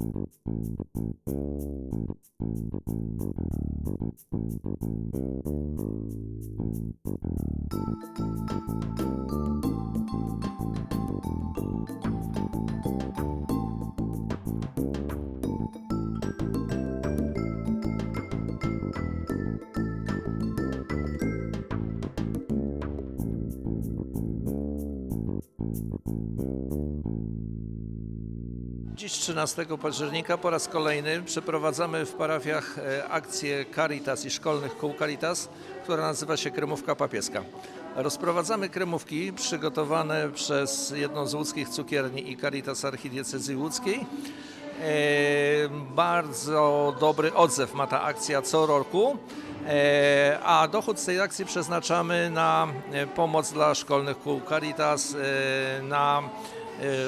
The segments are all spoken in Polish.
Thank you. Dziś 13 października po raz kolejny przeprowadzamy w parafiach e, akcję Caritas i szkolnych kół Caritas, która nazywa się Kremówka Papieska. Rozprowadzamy kremówki przygotowane przez jedną z łódzkich cukierni i Caritas Archidiecezji Łódzkiej. E, Bardzo dobry odzew ma ta akcja co roku, e, a dochód z tej akcji przeznaczamy na pomoc dla szkolnych kół Caritas, na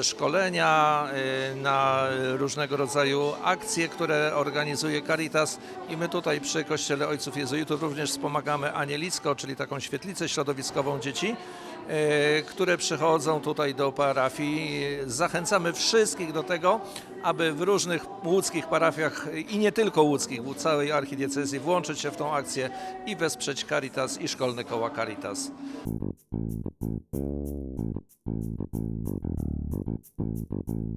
szkolenia, e, na różnego rodzaju akcje, które organizuje Caritas i my tutaj przy Kościele Ojców Jezuitów również wspomagamy Anielicko, czyli taką świetlicę środowiskową dzieci, e, które przychodzą tutaj do parafii. Zachęcamy wszystkich do tego, aby w różnych łódzkich parafiach i nie tylko łódzkich, w całej archidiecezji włączyć się w tą akcję i wesprzeć Caritas i szkolne koła Caritas. Thank you.